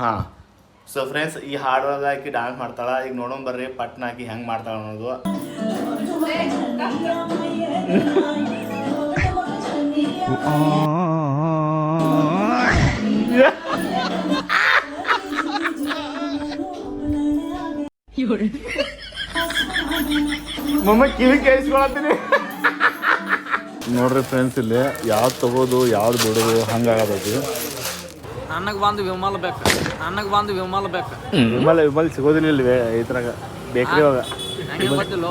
ಹಾಂ. So friends ಈ ಹಾಡೊಳಗೆ ಹಾಕಿ dance ಮಾಡ್ತಾಳ. ಈಗ ನೋಡೋಣ ಬರ್ರಿ ಪಟ್ನ ಹಾಕಿ ಹೆಂಗೆ ಮಾಡ್ತಾಳ ಅನ್ನೋದು. ಮಮ್ಮ ಕಿವಿ ಕೇಳಿಸ್ಕೊಳತ್ತೀನಿ. ನೋಡ್ರಿ ಫ್ರೆಂಡ್ಸ್ ಇಲ್ಲಿ ಯಾವ್ದು ತಗೋದು ಯಾವ್ದು ಬಿಡೋದು ಹಂಗಾಗತೈತಿ. ನನಗೆ ಬಂದು ವಿಮಲ್ ಬೇಕು. ನನಗೆ ಬಂದು ವಿಮಲ್ ಬೇಕು. ವಿಮಲ್ ವಿಮಲ್ ಸಿಗೋದಿಲ್ಲ ಈ ಇದ್ರಾಗ ಬೇಕ್ರಿ ಒಳಗ ನನಗೆ ಗೊತ್ತಿಲ್ಲ.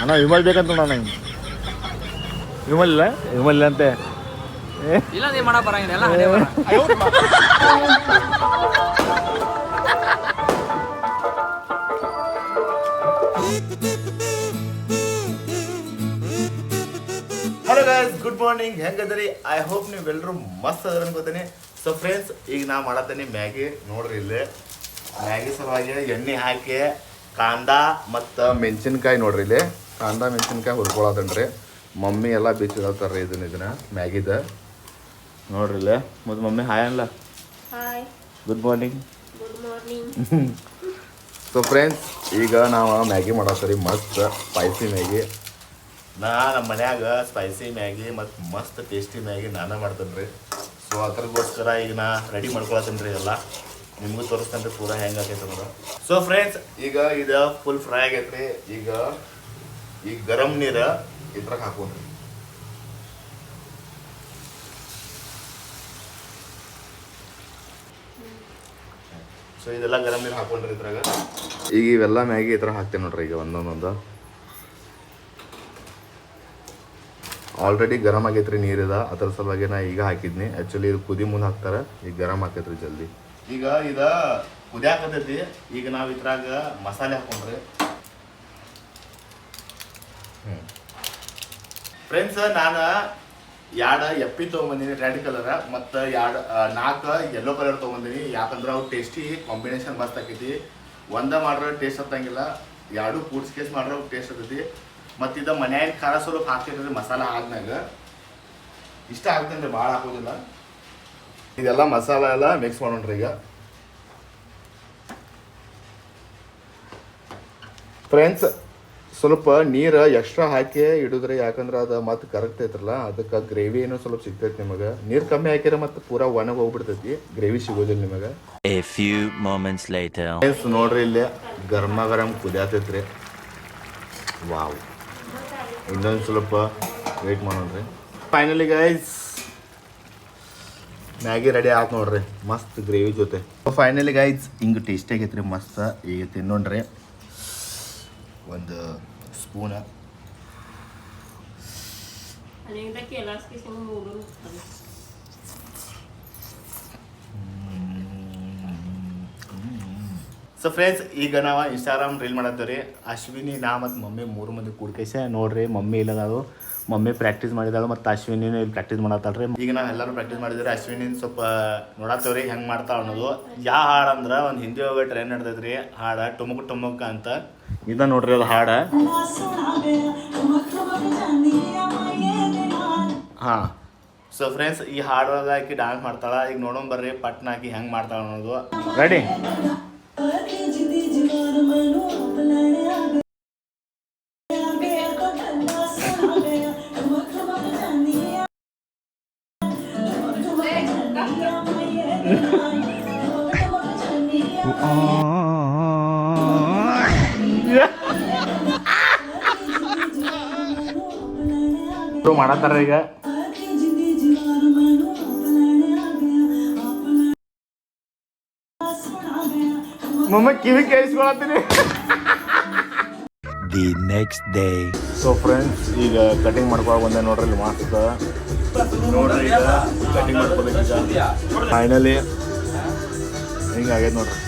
ಅಣ್ಣ ವಿಮಲ್ ಬೇಕಂತ ನಾನು ವಿಮಲ್ ಇಲ್ಲ? ವಿಮಲ್ ಇಲ್ಲ ಅಂತೆ. ಏ. ಇಲ್ಲ ನೀವು ಮಾಡೋ ಬರಂಗಿಲ್ಲ. ಎಲ್ಲ ಹಣೆ ಬರ. ಹಲೋ ಗಾಯ್ಸ್ ಗುಡ್ ಮಾರ್ನಿಂಗ್ ಹೆಂಗದ್ರಿ? ಐ ಹೋಪ್ ನೀವು ಎಲ್ಲರೂ ಮಸ್ತ್ ಅದ್ರ ಅನ್ಕೋತೀನಿ ಸೊ ಫ್ರೆಂಡ್ಸ್ ಈಗ ನಾ ಮಾಡತ್ತೀನಿ ಮ್ಯಾಗಿ. ನೋಡ್ರಿ ಇಲ್ಲಿ. ಮ್ಯಾಗಿ ಸಲುವಾಗಿ ಎಣ್ಣೆ ಹಾಕಿ ಕಾಂದ ಮತ್ತು ಮೆಣಸಿನ್ಕಾಯಿ ನೋಡ್ರಿ ಇಲ್ಲಿ. ಕಾಂದ ಮೆಣಸಿನ್ಕಾಯಿ ಹುರ್ಕೊಳತನ್ರಿ ಮಮ್ಮಿ ಎಲ್ಲ ಬಿಚ್ಚಿದತ್ತಾರ್ರಿ ಇದನ್ನ ಇದನ್ನ ಮ್ಯಾಗಿದ. ನೋಡ್ರಿ ಇಲ್ಲಿ. ಮತ್ತು mummy hi ಅನ್ಲ. Hi good morning good morning so friends ಈಗ ನಾವು ಮ್ಯಾಗಿ ಮಾಡತ್ತೀರಿ ಮಸ್ತ್ ಸ್ಪೈಸಿ ಮ್ಯಾಗಿ. ನಾ ನಮ್ಮ ಮನ್ಯಾಗ ಸ್ಪೈಸಿ ಮ್ಯಾಗಿ ಮತ್ತು ಮಸ್ತ್ ಟೇಸ್ಟಿ ಮ್ಯಾಗಿ ನಾನೇ ಮಾಡ್ತೇನೆ ರೀ ಸೊ ಅದ್ರಗೋಸ್ಕರ ಈಗ ನಾ ರೆಡಿ ಮಾಡ್ಕೊಳತ್ತೀನಿ ಎಲ್ಲ. ನಿಮಗೂ ತೋರಿಸ್ತೇನೆ ಪೂರ ಹೆಂಗೆ ಆಗೈತೆ ಅನ್ನೋದು ಸೊ ಫ್ರೆಂಡ್ಸ್ ಈಗ ಇದು ಫುಲ್ ಫ್ರೈ ಆಗೈತೆ ಈಗ, ಈ ಗರಂ ನೀರು ಇದ್ರಾಗ ಹಾಕೊಂಡ್ರಿ ಸೊ ಇದೆಲ್ಲ ಗರಂ ನೀರು ಹಾಕೊಂಡ್ರಿ ಇದ್ರಾಗ. ಈಗ ಇವೆಲ್ಲ ಮ್ಯಾಗಿ ಥರ ಹಾಕ್ತೇನೆ ನೋಡ್ರಿ, ಈಗ ಒಂದೊಂದೊಂದು. ಆಲ್ರೆಡಿ ಗರಂ ಆಗೈತ್ರಿ ನೀರಿದ ಅದ್ರ ಸಲುವಾಗಿ ನಾ ಈಗ ಹಾಕಿದ್ನಿ. ಆ್ಯಕ್ಚುಲಿ ಇದು ಕುದಿ ಮುಂದೆ ಹಾಕ್ತಾರೆ, ಈಗ ಗರಂ ಆಕೈತ್ರಿ ಜಲ್ದಿ. ಈಗ ಇದ ಕುದಿಯಾಕತೈತಿ ಈಗ ನಾವು ಇದ್ರಾಗ ಮಸಾಲೆ ಹಾಕೊಂಡ್ರಿ. ಫ್ರೆಂಡ್ಸ್ ನಾನು ಎರಡು ಎಪ್ಪಿ ತೊಗೊಂಬಂದಿನಿ ರೆಡ್ ಕಲರ್, ಮತ್ತು ಎರಡು ನಾಲ್ಕು ಯೆಲ್ಲೋ ಕಲರ್ ತೊಗೊಂಬಂದಿನಿ. ಯಾಕಂದ್ರೆ ಅವು ಟೇಸ್ಟಿ ಕಾಂಬಿನೇಷನ್ ಮಸ್ತ್ ಆಕೈತಿ. ಒಂದ ಮಾಡ್ರೆ ಟೇಸ್ಟ್ ಹತ್ತಂಗಿಲ್ಲ ಎರಡು ಕೂಡ್ಸ್ ಕೇಸ್ ಮಾಡ್ರೆ ಟೇಸ್ಟ್ ಹತ್ತೈತಿ. ಮತ್ತು ಇದು ಮನ್ಯಾಗ ಖಾರ ಸ್ವಲ್ಪ ಹಾಕ್ತಿರ್ರಿ ಮಸಾಲ ಆದ್ಮ್ಯಾಗ. ಇಷ್ಟ ಆಗ್ತೇನೆ ಭಾಳ ಹಾಕೋದಿಲ್ಲ. ಇದೆಲ್ಲ ಮಸಾಲ ಎಲ್ಲ ಮಿಕ್ಸ್ ಮಾಡೋಣ್ರಿ ಈಗ. ಫ್ರೆಂಡ್ಸ್ ಸ್ವಲ್ಪ ನೀರು ಎಕ್ಸ್ಟ್ರಾ ಹಾಕಿ ಇಡಿದ್ರಿ ಯಾಕಂದ್ರೆ ಅದು ಮತ್ತೆ ಕರೆಕ್ಟ್ ಐತ್ರಲ್ಲ ಅದಕ್ಕೆ ಗ್ರೇವಿ ಏನೋ ಸ್ವಲ್ಪ ಸಿಗ್ತೈತಿ ನಿಮಗೆ. ನೀರು ಕಮ್ಮಿ ಹಾಕಿದ್ರೆ ಮತ್ತೆ ಪೂರ ಒಣಗಿ ಹೋಗ್ಬಿಡ್ತೈತಿ. ಗ್ರೇವಿ ಸಿಗೋದಿಲ್ಲ ನಿಮಗೆ. ಎ ಫ್ಯೂ ಲೈಟ್ ಫ್ರೆಂಡ್ಸ್ ನೋಡ್ರಿ ಇಲ್ಲಿ ಗರ್ಮ ಗರಂ ಕುದಿಯಾತೈತ್ರಿ. ವಾವ್ ಇನ್ನೊಂದು ಸ್ವಲ್ಪ ವೆಯ್ಟ್ ಮಾಡೋಣ್ರಿ. ಫೈನಲಿ ಗೈಸ್ ಮ್ಯಾಗಿ ರೆಡಿ ಆಯ್ತು ನೋಡ್ರಿ. ಮಸ್ತ್ ಗ್ರೇವಿ ಜೊತೆ. ಫೈನಲಿ ಗೈಸ್ ಹಿಂಗೆ ಟೇಸ್ಟಿ ಆಗೈತ್ರಿ ಮಸ್ತ್ ಈಗ ತಿನ್ನೋಣ್ರಿ. ಒಂದು ಸ್ಪೂನ ಅನೇಕದಕ್ಕೆ ಸೊ ಫ್ರೆಂಡ್ಸ್ ಈಗ ನಾವು ಇನ್ಸ್ಟಾಗ್ರಾಮ್ ರೀಲ್ ಮಾಡತ್ತೀವಿ ಅಶ್ವಿನಿ, ನಾ ಮತ್ತು ಮಮ್ಮಿ ಮೂರು ಮಂದಿ ಕೂಡ್ಕೈಸೆ ನೋಡ್ರಿ, ಮಮ್ಮಿ ಇಲ್ಲದಾಳು ಮಮ್ಮಿ ಪ್ರಾಕ್ಟೀಸ್ ಮಾಡಿದಾಳು ಮತ್ತು ಅಶ್ವಿನಿನೂ ಇಲ್ಲಿ ಪ್ರಾಕ್ಟೀಸ್ ಮಾಡತ್ತಾಳ್ರಿ. ಈಗ ನಾವು ಎಲ್ಲರೂ ಪ್ರಾಕ್ಟೀಸ್ ಮಾಡಿದ್ರೆ ಅಶ್ವಿನಿ ಸ್ವಲ್ಪ ನೋಡತ್ತೇವ್ರಿ ಹೆಂಗೆ ಮಾಡ್ತಾಳೆ ಅನ್ನೋದು. ಯಾವ ಹಾಡು ಅಂದ್ರೆ ಒಂದು ಹಿಂದಿ ಹೋಗೋ ಟ್ರೈನ್ ನಡ್ದೈತ್ರಿ. ಹಾಡ ಟುಮುಕ್ ಟುಮುಕ್ ಅಂತ. ಇದ ನೋಡ್ರಿ ಅದು ಹಾಡ. ಹಾಂ. ಸೊ ಫ್ರೆಂಡ್ಸ್ ಈ ಹಾಡೊಳಗೆ ಆಕಿ ಡಾನ್ಸ್ ಮಾಡ್ತಾಳ. ಈಗ ನೋಡೋಣ ಬರ್ರಿ, ಪಟ್ನ ಹಾಕಿ ಹೆಂಗೆ ಮಾಡ್ತಾಳ ಅನ್ನೋದು. ರೆಡಿ ಮಾಡತ್ತಾರ ಈಗ. ಮಮ್ಮ ಕಿವಿ ಕೇಳಿಸ್ಕೊಳತ್ತೀನಿ. The next day so friends ಈಗ ಕಟಿಂಗ್ ಮಾಡ್ಕೊಳಕ್ ಬಂದೆ ನೋಡ್ರಿ ಇಲ್ಲಿ ಮಸ್ತ್ ನೋಡ್ರಿ ಈಗ ಕಟಿಂಗ್ ಮಾಡ್ಕೋಬೇಕು ಫೈನಲಿ ಹಿಂಗೆ ಆಗೈತೆ ನೋಡ್ರಿ.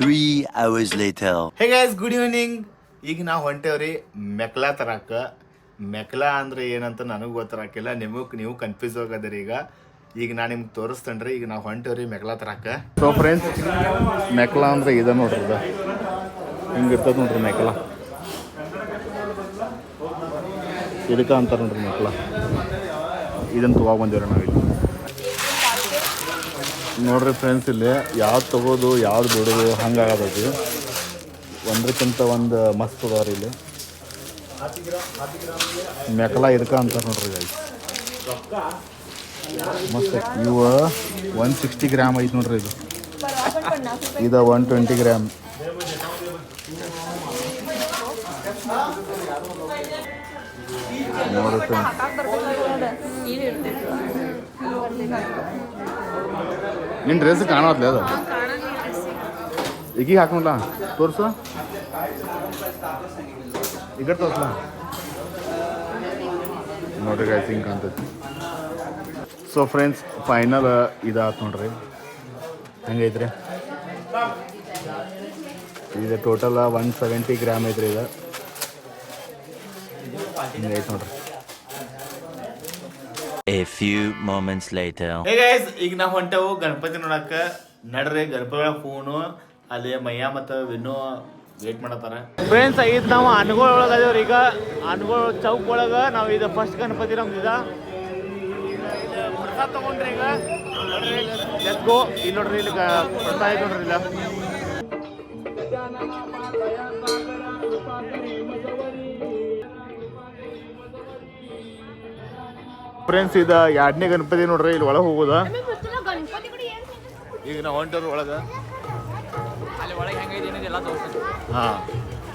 Three hours later hey guys good evening ಈಗ ನಾವು ಹೊಂಟೇವ್ರಿ ಮೆಕ್ಲಾ ತರಕ. ಮೆಕ್ಲಾ ಅಂದ್ರೆ ಏನಂತ ನನಗೆ ಗೊತ್ತಾಕಿಲ್ಲ ನಿಮಗೆ ನೀವು ಕನ್ಫ್ಯೂಸ್ ಹೋಗದ್ರಿ ಈಗ. ಈಗ ನಾ ನಿಮ್ಗೆ ತೋರಿಸ್ತೇನ್ರಿ, ಈಗ ನಾವು ಹೊಂಟೇವ್ರಿ ಮೆಕ್ಲಾ ತರಕ. ಸೊ ಫ್ರೆಂಡ್ಸ್ ಮೆಕ್ಲಾ ಅಂದ್ರೆ ಇದ ನೋಡ್ರಿ ಇದು. ಹಿಂಗೆ ನೋಡ್ರಿ ಮೆಕ್ಲಾ. ಇದಕ್ಕೆ ಅಂತಾರೆ ನೋಡ್ರಿ ಮೆಕ್ಲಾ. ಇದನ್ನು ತೊಗೊಂಡು ಬಂದಿವ್ರಿ ಇಲ್ಲಿ. ನೋಡ್ರಿ ಫ್ರೆಂಡ್ಸ್ ಇಲ್ಲಿ ಯಾವ್ದು ತಗೋದು, ಯಾವ್ದು ಬಿಡೋದು, ಹಂಗೆ ಆಗತೈತಿ ಒಂದಕ್ಕಿಂತ ಒಂದು ಮಸ್ತ್ ಅದಾವ್ರಿ ಇಲ್ಲಿ. ಮೆಕಲ ಇದಕ್ಕೆ ಅಂತಾರೆ ನೋಡ್ರಿ ಗಾಯ್ ಮಸ್ತ್ ಇವ ಒನ್ ಸಿಕ್ಸ್ಟಿ ಗ್ರಾಮ್ ಐತಿ ನೋಡ್ರಿ ಇದು. ಇದು ಒನ್ ಟ್ವೆಂಟಿ ಗ್ರಾಮ್ ಫ್ರೆಂಡ್ಸ್ ನಿನ್ನ ಡ್ರೆಸ್ ಕಾಣೋದ್ಲೇ ಅದು? ಈಗೀಗ ಹಾಕೊಂಡ್ಲ ತೋರ್ಸು. ಈಗ ತೋರ್ಸ್ಲ? ನೋಡ್ರಿ ಐ ಹಿಂಗೆ ಕಾಣ್ತೈತಿ. ಸೊ ಫ್ರೆಂಡ್ಸ್ ಫೈನಲ್ ಇದಾತು ನೋಡ್ರಿ. ಹೆಂಗೈತ್ರಿ? ಇದು ಟೋಟಲ್ ಒನ್ ಸೆವೆಂಟಿ ಗ್ರಾಮ್ ಐತ್ರಿ ಇದು. ಹಿಂಗೈತೆ ನೋಡ್ರಿ. A few moments later. Hey guys, ಈಗ ನಾವು ಹೊಂಟೇವು ಗಣಪತಿ ನೋಡಕ್ಕೆ ನಡ್ರಿ ಗಣಪತಿ ಫೋನು ಅಲ್ಲಿ ಮಯ್ಯ ಮತ್ತು ವಿನ್ನು ವೇಟ್ ಮಾಡತ್ತಾರ. ಫ್ರೆಂಡ್ಸ್ ಇದು ನಾವು ಅನ್ಗೋಳ ಒಳಗೆ ಅದೇವ್ರಿ ಈಗ. ಅನ್ಗೋಳ ಚೌಕ್ ಒಳಗೆ ನಾವು ಇದು ಫಸ್ಟ್ ಗಣಪತಿ ನಮ್ದು ಇದ ಪ್ರಸಾದ ತಗೊಂಡ್ರಿ ಈಗ. ಗೋ ಇಲ್ಲಿ ನೋಡ್ರಿ ಇಲ್ಲಿ ಪ್ರಸಾದ ನೋಡ್ರಿ ಇಲ್ಲ. ಫ್ರೆಂಡ್ಸ್ ಇದ ಎರಡನೇ ಗಣಪತಿ ನೋಡ್ರಿ ಇಲ್ಲಿ ಒಳಗೆ ಹೋಗೋದ. ಈಗ ನಾವು ಹೊಂಟವ್ರು ಒಳಗೆ. ಒಳಗೆ ಹೆಂಗೈತಿ ಏನಿದೆ ಎಲ್ಲ ತೋರಿಸ್ತೀನಿ ಹಾಂ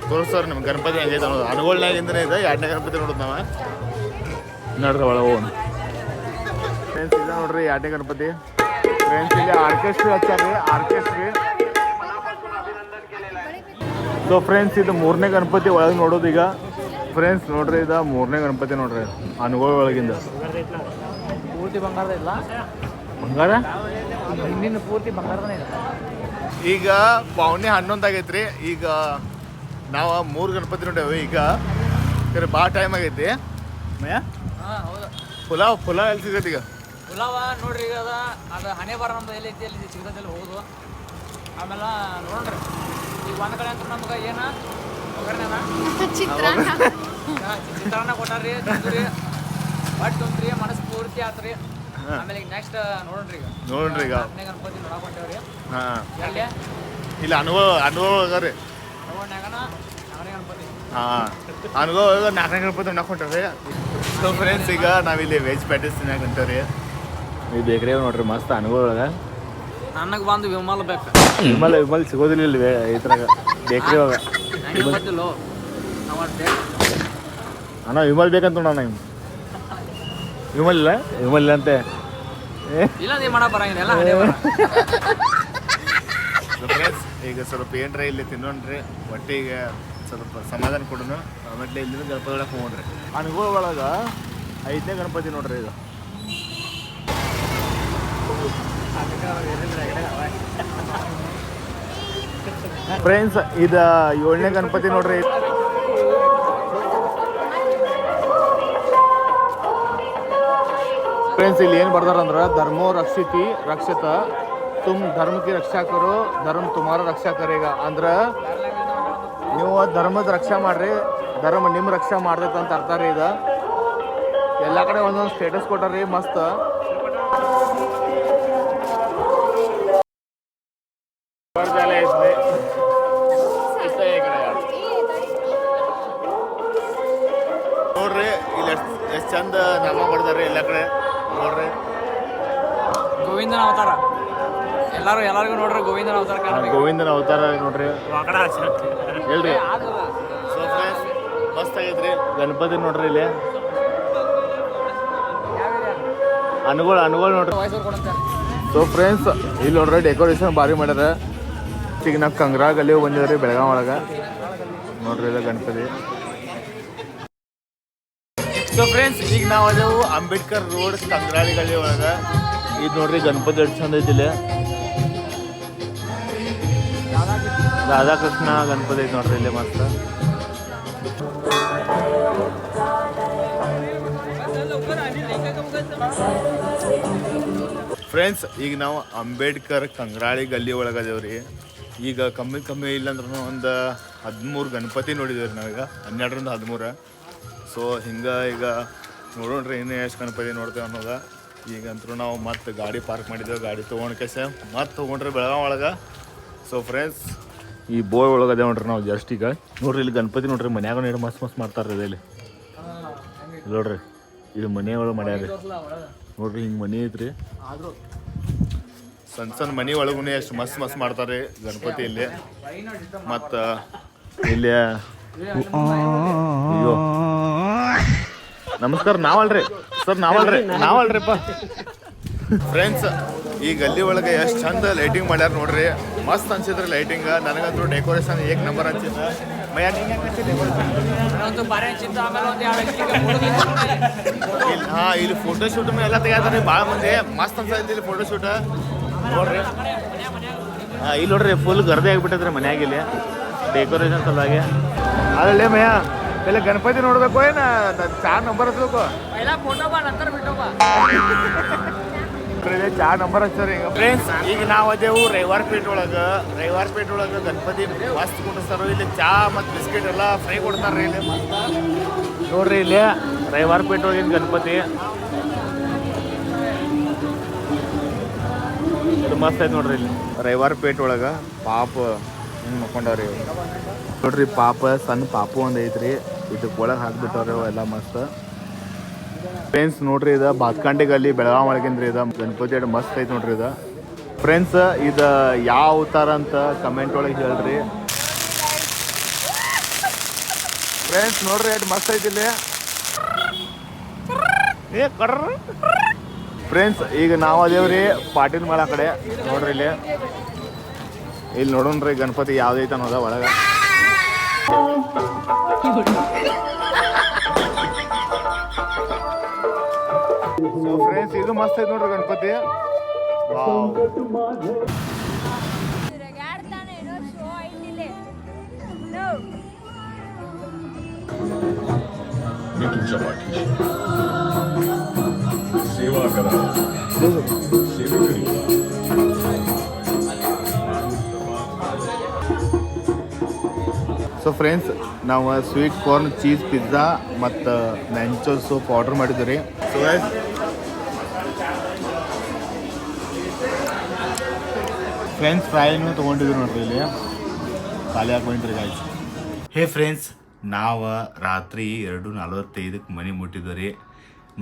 ತೋರಿಸ್ತಾರೆ ನಿಮ್ಗೆ ಗಣಪತಿ ಹೆಂಗೈತೆ ಅನ್ನೋದು. ಅನುಗೋಳ್ನಾಗಿಂದನೇ ಇದೆ ಎರಡನೇ ಗಣಪತಿ ನೋಡೋದು ನಾವು. ನೋಡ್ರಿ ಒಳಗೆ ಹೋಗೋಣ. ಫ್ರೆಂಡ್ಸ್ ಇಲ್ಲ ನೋಡ್ರಿ ಎರಡನೇ ಗಣಪತಿ. ಫ್ರೆಂಡ್ಸ್ ಇಲ್ಲಿ ಆರ್ಕೆಸ್ಟ್ರಿ ಹಚ್ಚಾರಿ ಆರ್ಕೆಸ್ಟ್ರಿ ಸೊ ಫ್ರೆಂಡ್ಸ್ ಇದು ಮೂರನೇ ಗಣಪತಿ ಒಳಗೆ ನೋಡೋದು ಈಗ. ಫ್ರೆಂಡ್ಸ್ ನೋಡ್ರಿ ಇದು ಮೂರನೇ ಗಣಪತಿ ನೋಡ್ರಿ ಅನುಗೋಳ ಒಳಗಿಂದ. ಪೂರ್ತಿ ಬಂಗಾರದ ಇಲ್ಲ? ಬಂಗಾರ? ಹಿಂದಿನ ಪೂರ್ತಿ ಬಂಗಾರನೇ ಇದೆ ಈಗ ಪಾವಣೆ ಹನ್ನೊಂದು ರೀ ಈಗ ನಾವು ಮೂರು ಗಣಪತಿ ನೋಡ್ಯಾವ ಈಗ ಕರೆ ಭಾಳ ಟೈಮ್ ಆಗೈತಿ. ಮಯ ಹಾಂ ಹೌದು. ಪುಲಾವ್ ಪುಲಾವ್ ಎಲ್ಲಿ ಸಿಗತ್ತೆ ಈಗ? ಪುಲಾವ ನೋಡ್ರಿ ಈಗ ಅದ ಅದು ಹಣೆ ಬರ ನಮ್ದು ಎಲ್ಲಿ ಐತಿ ಅಲ್ಲಿ ಸಿಗದಲ್ಲಿ ಹೋಗುದು ಆಮೇಲೆ ನೋಡ್ರಿ ಈಗ ಒಂದ್ ಕಡೆ ಅಂತ ನಮ್ಗೆ ಏನ ಒಗ್ಗರಣೆನ ಚಿತ್ರಾನ್ನ. ಕೊಟ್ಟಾರ್ರಿ ತಿಂದ್ರಿ. ಬಟ್ ತುಂಬ್ರಿ ಮನಸ್ಸು ಪೂರ್ತಿ ಆತ್ರಿ. ಆಮೇಲೆ ಈಗ ನೆಕ್ಸ್ಟ್ ನೋಡ್ರಿ ಈಗ. ನೋಡ್ರಿ ಈಗ. ಗಣಪತಿ ನೋಡಾಕೊಂಡೇವ್ರಿ ಹಾಂ. ಎಲ್ಲಿ ಇಲ್ಲ ಅನುಭವ ಅನುಭವ ಅದಾರಿ ಹಾಂ. ಅನುಭವ ನಾಲ್ಕನೇ ಗಣಪತಿ ಹೊಂಟ್ರಿ ಸೊ ಫ್ರೆಂಡ್ಸ್ ಈಗ ನಾವಿಲ್ಲಿ ವೆಜ್ ಪ್ಯಾಟೀಸ್ ತಿನ್ನಾಕ ಹೊಂಟವ್ರಿ ಈ ಬೇಕ್ರಿ ನೋಡ್ರಿ ಮಸ್ತ್ ಅನುಭವ ಒಳಗೆ. ನನಗೆ ಬಂದು ವಿಮಲ್ ಬೇಕು. ವಿಮಲ್ ವಿಮಲ್ ಸಿಗೋದಿಲ್ಲ ಇಲ್ಲಿ ವೇ- ಇದ್ರಾಗ ಬೇಕ್ರಿ ಒಳಗೆ. ನನಗೆ ಗೊತ್ತಿಲ್ಲ. ನಾವು ಅಣ್ಣ ವಿಮಲ್ ಬೇಕಂತ ನೋಡೋಣ ಇವ್ ವಿಮಲ್ ಇಲ್ಲ? ವಿಮಲ್ ಇಲ್ಲ ಅಂತೆ. ಏ? ಇಲ್ಲ ನೀ ಮಾಡಕ್ ಬರಂಗಿಲ್ಲ. ಎಲ್ಲ ಹಣೆ ಬರ. ಫ್ರೆಂಡ್ಸ್ ಈಗ ಸ್ವಲ್ಪ ಏನ್ರ ಇಲ್ಲಿ ತಿನ್ನೋಣ್ರಿ ಹೊಟ್ಟೆಗೆ ಸ್ವಲ್ಪ ಸಮಾಧಾನ ಕೊಡೋಣ. ಆಮೇಲೆ ಇಲ್ಲಿಂದ ಗಣಪತಿ ಹೋಗ್ರಿ ಅನುಭವ ಒಳಗೆ ಐದನೇ ಗಣಪತಿ ನೋಡ್ರಿ ಇದು. ಫ್ರೆಂಡ್ಸ್ ಇದು ಏಳನೇ ಗಣಪತಿ ನೋಡ್ರಿ. ಫ್ರೆಂಡ್ಸ್ ಇಲ್ಲಿ ಏನು ಬರ್ದಾರಂದ್ರೆ ಧರ್ಮೋ ರಕ್ಷಿತಿ ರಕ್ಷಿತ ತುಮ್ ಧರ್ಮ की ರಕ್ಷಾ करो ಧರ್ಮ ತುಮಾರ ರಕ್ಷಾ ಕರೇಗ ಅಂದ್ರೆ ನೀವು ಧರ್ಮದ ರಕ್ಷಾ ಮಾಡ್ರಿ ಧರ್ಮ ನಿಮ್ಮ ರಕ್ಷಾ ಮಾಡ್ತೈತೆ ಅಂತ ಅರ್ಥ ರೀ ಇದು. ಎಲ್ಲ ಕಡೆ ಒಂದೊಂದು ಸ್ಟೇಟಸ್ ಕೊಟ್ಟಾರಿ ಮಸ್ತ್. ನೋಡ್ರಿ ಇಲ್ಲಿ ಎಷ್ಟು ಎಷ್ಟು ಚಂದ ನಾಮ ರೀ ಎಲ್ಲ ಕಡೆ. ನೋಡ್ರಿ. ಗೋವಿಂದನ ಅವತಾರ. ಎಲ್ಲಾರು ಎಲ್ಲರಿಗೂ ನೋಡ್ರಿ ಗೋವಿಂದನ ಅವತಾರ ಗೋವಿಂದನ ಅವತಾರ ನೋಡ್ರಿ. ಹೇಳ್ರಿ. ಸೊ ಫ್ರೆಂಡ್ಸ್ ಮಸ್ತ್ ಆಗೈತ್ರಿ. ಗಣಪತಿ ನೋಡ್ರಿ ಇಲ್ಲಿ. ಅನುಗಳು ಅನುಗಳು ನೋಡ್ರಿ. ಸೊ ಫ್ರೆಂಡ್ಸ್ ಇಲ್ಲಿ ನೋಡ್ರಿ ಡೆಕೋರೇಷನ್ ಭಾರಿ ಮಾಡ್ಯಾರ. ಈಗ ನಾವು ಕಂಗ್ರಾ ಗಲ್ಲಿ ಬಂದಿದ್ರಿ ಬೆಳಗಾವ್ ಒಳಗೆ. ನೋಡ್ರಿ ಇಲ್ಲ ಗಣಪತಿ. ಸೊ ಫ್ರೆಂಡ್ಸ್ ಈಗ ನಾವು ಅದೇವು ಅಂಬೇಡ್ಕರ್ ರೋಡ್ ಕಂಗ್ರಾಳಿ ಗಲ್ಲಿ ಒಳಗೆ. ಇದು ನೋಡ್ರಿ ಗಣಪತಿ ಎಷ್ಟು ಚಂದ ಐತಿ ರಾಧಾಕೃಷ್ಣ ಗಣಪತಿ ನೋಡ್ರಿ ಇಲ್ಲಿ ಮಸ್ತ್. ಫ್ರೆಂಡ್ಸ್ ಈಗ ನಾವು ಅಂಬೇಡ್ಕರ್ ಕಂಗ್ರಾಳಿ ಗಲ್ಲಿ ಒಳಗದೇವ್ರಿ ಈಗ ಕಮ್ಮಿ ಕಮ್ಮಿ ಇಲ್ಲಾಂದ್ರೂ ಒಂದು ಹದಿಮೂರು ಗಣಪತಿ ನೋಡಿದೇವ್ರಿ ನಾವೀಗ. ಹನ್ನೆರಡರಿಂದ ಹದಿಮೂರು. ಸೊ ಹಿಂಗೆ ಈಗ ನೋಡೋಣ್ರಿ ಇನ್ನೂ ಎಷ್ಟು ಗಣಪತಿ ನೋಡ್ತೇವೆ ಅನ್ನೋದ. ಈಗಂತೂ ನಾವು ಮತ್ತೆ ಗಾಡಿ ಪಾರ್ಕ್ ಮಾಡಿದ್ದೇವೆ ಗಾಡಿ ತೊಗೊಂಡು ಕೆಸ ಮತ್ತೆ ತೊಗೊಂಡ್ರಿ ಬೆಳಗಾವ್ ಒಳಗೆ. ಸೊ ಫ್ರೆಂಡ್ಸ್ ಈ ಬೋಯ್ ಒಳಗೆ ನೋಡ್ರಿ ನಾವು ಜಸ್ಟ್ ಈಗ. ನೋಡ್ರಿ ಇಲ್ಲಿ ಗಣಪತಿ ನೋಡ್ರಿ, ಮನ್ಯಾಗ ನೀರು ಮಸ್ತ್ ಮಸ್ತ್ ಮಾಡ್ತಾರ್ರಿ ಇಲ್ಲಿ. ನೋಡ್ರಿ ಇದು ಮನೆಯೊಳಗೆ ಮಾಡ್ಯಾರ ನೋಡ್ರಿ ಹಿಂಗೆ ಮನೆ ಐತ್ರಿ. ಸಣ್ಣ ಸಣ್ಣ ಮನೆ ಒಳಗೂ ಎಷ್ಟು ಮಸ್ತ್ ಮಸ್ತ್ ಮಾಡ್ತಾರೆ ಗಣಪತಿ ಇಲ್ಲಿ. ಮತ್ತು ಇಲ್ಲಿ ನಮಸ್ಕಾರ, ನಾವಲ್ರಿ. ಸರ್, ನಾವಲ್ರಿ. ನಾವಲ್ರಿಪ್ಪ. ಫ್ರೆಂಡ್ಸ್ ಈ ಗಲ್ಲಿ ಒಳಗೆ ಎಷ್ಟು ಚಂದ ಲೈಟಿಂಗ್ ಮಾಡ್ಯಾರ ನೋಡ್ರಿ. ಮಸ್ತ್ ಅನ್ಸಿದ್ರಿ ಲೈಟಿಂಗ್ ನನಗಂತೂ ಡೆಕೋರೇಷನ್ ಏಕ್ ನಂಬರ್ ಅನ್ಸಿದ್ದ ಮಯ್ಯ ಇಲ್ಲಿ ಹಾ ಇಲ್ಲಿ ಫೋಟೋಶೂಟ್ ಎಲ್ಲ ತೆಗಿತಾರೆ ಭಾಳ ಮಂದಿ. ಮಸ್ತ್ ಅನ್ಸೈತಿ ಇಲ್ಲಿ ಫೋಟೋಶೂಟ್ ನೋಡ್ರಿ. ಹಾ ಇಲ್ಲಿ ನೋಡ್ರಿ ಫುಲ್ ಗರ್ದೆ ಆಗ್ಬಿಟ್ಟದ್ರಿ ಮನ್ಯಾಗ ಇಲ್ಲಿ. ಡೆಕೋರೇಷನ್ ಸಲುವಾಗಿ. ಅದಲ್ಲೇ ಮಯ್ಯ ಇಲ್ಲ ಗಣಪತಿ ನೋಡ್ಬೇಕು ಏನ? ಚಾರ್ ನಂಬರ್ ಹಚ್ಬೇಕು. ಎಲ್ಲ ಫೋಟೋ ಬಾ ನಂತರ ಬಿಟ್ಟು ಬಾ. ಚಾ ನಂಬರ್ ಹಚ್ಚಾರ ಈಗ. ಫ್ರೆಂಡ್ಸ್ ಈಗ ನಾವು ಅದೇವು ರವಿವಾರ ಪೇಟ್ ಒಳಗ. ರವಿವಾರ ಪೇಟ್ ಒಳಗ ಗಣಪತಿ ಮಸ್ತ್ ಕುಂಡಿಸ್ತಾರ ಇಲ್ಲಿ ಚಾ ಮತ್ತು ಬಿಸ್ಕೆಟ್ ಎಲ್ಲ ಫ್ರೈ ಕೊಡ್ತಾರ ಇಲ್ಲಿ. ನೋಡ್ರಿ ಇಲ್ಲಿ ರವಿವಾರ ಪೇಟ್ ಒಳಗಿನ ಗಣಪತಿ. ಇದು ಮಸ್ತ್ ಐತೆ ನೋಡ್ರಿ ಇಲ್ಲಿ. ರವಿವಾರ ಪೇಟ್ ಒಳಗ ಪಾಪ ಹಿಂಗೆ ಮಕ್ಕೊಂಡವ್ರಿ. ನೋಡ್ರಿ ಪಾಪ ಸಣ್ಣ ಪಾಪು ಒಂದು ಐತ್ರಿ. ಇದಕ್ಕೆ ಒಳಗೆ ಹಾಕ್ಬಿಟ್ಟವ್ರಿ ಎಲ್ಲ ಮಸ್ತ್. ಫ್ರೆಂಡ್ಸ್ ನೋಡ್ರಿ ಇದು ಬಾತ್ಕಂಡಿ ಗಲ್ಲಿ ಬೆಳಗಾವ್ ಒಳಗಿಂದ್ರಿ ಇದು. ಗಣಪತಿ ಅಡ್ ಮಸ್ತ್ ಐತಿ ನೋಡ್ರಿ ಇದು. ಫ್ರೆಂಡ್ಸ್ ಇದು ಯಾವ ಥರ ಅಂತ ಕಮೆಂಟ್ ಒಳಗೆ ಹೇಳ್ರಿ. ಫ್ರೆಂಡ್ಸ್ ನೋಡ್ರಿ ಅಡ್ ಮಸ್ತ್ ಐತಿ ಇಲ್ಲಿ. ಫ್ರೆಂಡ್ಸ್ ಈಗ ನಾವು ಅದೇವ್ರಿ ಪಾಟೀಲ್ ಮಾಡ ಕಡೆ. ನೋಡ್ರಿ ಇಲ್ಲಿ. ಇಲ್ಲಿ ನೋಡೋಣ್ರಿ ಗಣಪತಿ ಯಾವ್ದೈತೆ ಅನ್ನೋದ ಒಳಗ. ಸೊ ಫ್ರೆಂಡ್ಸ್ ಇದು ಮಸ್ತ್ ಐತೆ ನೋಡ್ರಿ ಗಣಪತಿ. ಸೇವಾ ಕರ ಸೇವಕರಿ ಸೊ ಫ್ರೆಂಡ್ಸ್ ನಾವು ಸ್ವೀಟ್ ಕಾರ್ನ್ ಚೀಸ್ ಪಿಜ್ಜಾ ಮತ್ತು ಮ್ಯಾಂಚೋ ಸೋಪ್ ಆರ್ಡ್ರ್ ಮಾಡಿದ್ದೀವಿ ರೀ. ಸೊ ಫ್ರೆಂಡ್ಸ್ ಫ್ರೈನು ತೊಗೊಂಡಿದ್ರು ನೋಡ್ರಿ ಇಲ್ಲಿ. ಖಾಲಿ ಹಾಕೊಂಡ್ರಿ ಗಾಯ್ಸ್ ಹೇ ಫ್ರೆಂಡ್ಸ್ ನಾವು ರಾತ್ರಿ ಎರಡು ನಲವತ್ತೈದಕ್ಕೆ ಮನೆ ಮುಟ್ಟಿದ್ವಿ ರೀ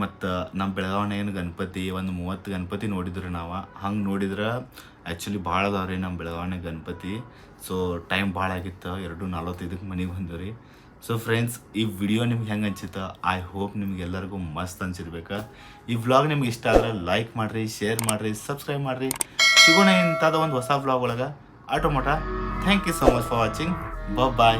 ಮತ್ತು ನಮ್ಮ ಬೆಳಗಾವಣೆ ಏನು ಗಣಪತಿ, ಒಂದು ಮೂವತ್ತು ಗಣಪತಿ ನೋಡಿದ್ರು ನಾವು. ಹಂಗೆ ನೋಡಿದ್ರೆ ಆ್ಯಕ್ಚುಲಿ ಭಾಳ ಅದಾವ ರೀ ನಮ್ಮ ಬೆಳಗಾವಣೆ ಗಣಪತಿ. ಸೊ ಟೈಮ್ ಭಾಳ ಆಗಿತ್ತು, ಎರಡು ನಲ್ವತ್ತೈದಕ್ಕೆ ಮನೆಗೆ ಬಂದಿವೆ ರೀ ಸೊ ಫ್ರೆಂಡ್ಸ್ ಈ ವಿಡಿಯೋ ನಿಮ್ಗೆ ಹೆಂಗೆ ಅನ್ಸಿತ್ತು? ಐ ಹೋಪ್ ನಿಮ್ಗೆ ಎಲ್ಲರಿಗೂ ಮಸ್ತ್ ಅನ್ಸಿರ್ಬೇಕು. ಈ ವ್ಲಾಗ್ ನಿಮ್ಗೆ ಇಷ್ಟ ಆದ್ರೆ ಲೈಕ್ ಮಾಡಿರಿ ಶೇರ್ ಮಾಡಿರಿ ಸಬ್ಸ್ಕ್ರೈಬ್ ಮಾಡಿರಿ. ಸಿಗೋಣ ಇಂಥದ್ದು ಒಂದು ಹೊಸ ಬ್ಲಾಗ್ ಒಳಗೆ. ಆಟೋಮೋಟ thank you so much for watching bye